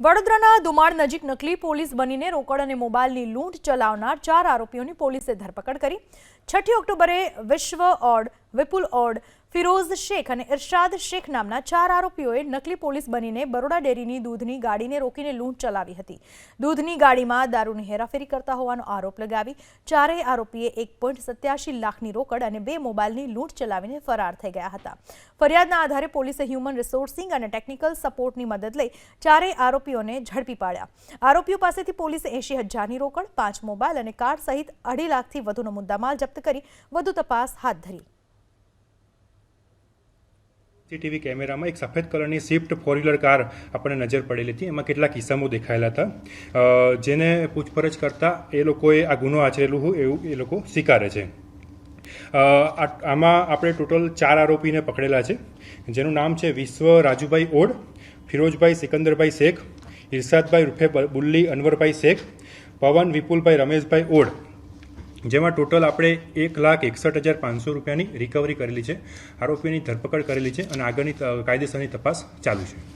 વડોદરાના દુમાળ નજીક નકલી પોલીસ બનીને રોકડ અને મોબાઈલની લૂંટ ચલાવનાર ચાર આરોપીઓની પોલીસે ધરપકડ કરી. છઠ્ઠી ઓક્ટોબરે વિશ્વ ઓડ વિપુલ ઓડ, ફિરોઝ શેખ અને ઇરશાદ શેખ નામના ચાર આરોપીઓએ નકલી પોલીસ બનીને બરોડા ડેરીની દૂધની ગાડીને રોકીને લૂંટ ચલાવી હતી. દૂધની ગાડીમાં દારૂની હેરાફેરી કરતા હોવાનો આરોપ લગાવી ચારેય આરોપીએ એક પોઈન્ટ સત્યાસી લાખની રોકડ અને બે મોબાઈલની લૂંટ ચલાવીને ફરાર થઈ ગયા હતા. ફરિયાદના આધારે પોલીસે હ્યુમન રિસોર્સિંગ અને ટેકનિકલ સપોર્ટની મદદ લઈ ચારેય આરોપીઓને ઝડપી પાડ્યા. આરોપીઓ પાસેથી પોલીસે એંશી હજારની રોકડ, પાંચ મોબાઈલ અને કાર સહિત અઢી લાખથી વધુનો મુદ્દામાલ જપ્ત કરી વધુ તપાસ હાથ ધરી. સીસીટીવી કેમેરામાં એક સફેદ કલરની સ્વિફ્ટ ફોર વ્હીલર કાર આપણને નજર પડેલી હતી. એમાં કેટલાક કિસ્સામો દેખાયેલા હતા. જેને પૂછપરછ કરતાં એ લોકોએ આ ગુનો આચરેલું હોય એવું એ લોકો સ્વીકારે છે. આમાં આપણે ટોટલ ચાર આરોપીને પકડેલા છે, જેનું નામ છે વિશ્વ રાજુભાઈ ઓડ, ફિરોજભાઈ સિકંદરભાઈ શેખ ઇરશાદભાઈ રૂફે બુલ્લી અનવરભાઈ શેખ, પવન વિપુલભાઈ રમેશભાઈ ઓડ. જેમાં ટોટલ આપણે એક લાખ એકસઠ હજાર પાંચસો રૂપિયાની રિકવરી કરેલી છે. આરોપીની ધરપકડ કરેલી છે અને આગળની કાયદેસરની તપાસ ચાલુ છે.